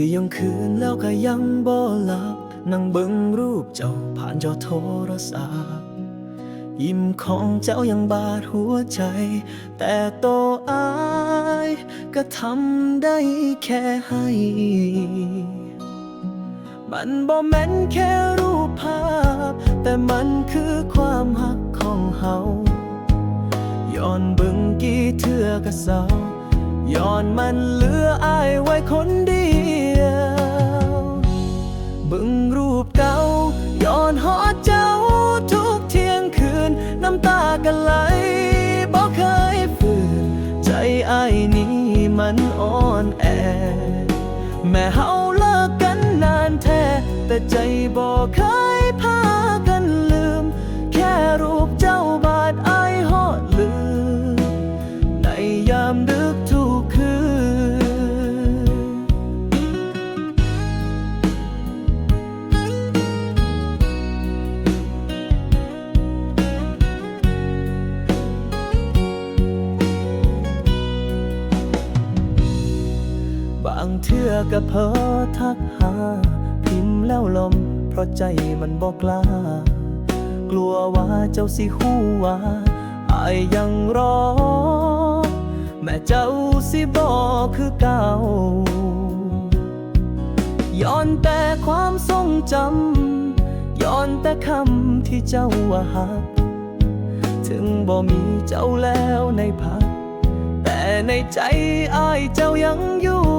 ที่ยังคืนแล้วก็ยังบ่หลับ นั่งเบิ่งรูปเจ้าผ่านจอโทรศัพท์ยิ้มของเจ้ายังบาดหัวใจ แต่โตอายก็ทำได้แค่ให้ มันบ่แม่นแค่รูปภาพ แต่มันคือความหักของเฮาย้อนเบิ่งกี่เทื่อก็เศร้าย้อนมันเหลืออายไว้คนเดียว นี้มันอ่อนแอ แม่เฮาเลิกกันนานแท้ แต่ใจบ่เคย เทื่อก็เพอทักหา พิมพ์แล้วลม เพราะใจมันบอกกล้า กลัวว่าเจ้าสิหูว่าอายยังรอ แม่เจ้าสิบอกคือเก่าย้อนแต่ความทรงจำย้อนแต่คำที่เจ้าว่าหัก ถึงบ่มีเจ้าแล้วในพัก แต่ในใจอายเจ้ายังอยู่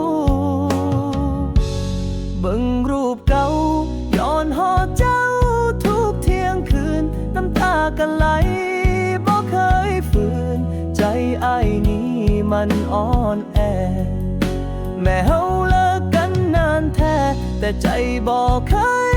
ไอ้นี้มันอ่อนแอ แม้เฮาเลิกกันนานแท้ แต่ใจบ่เคย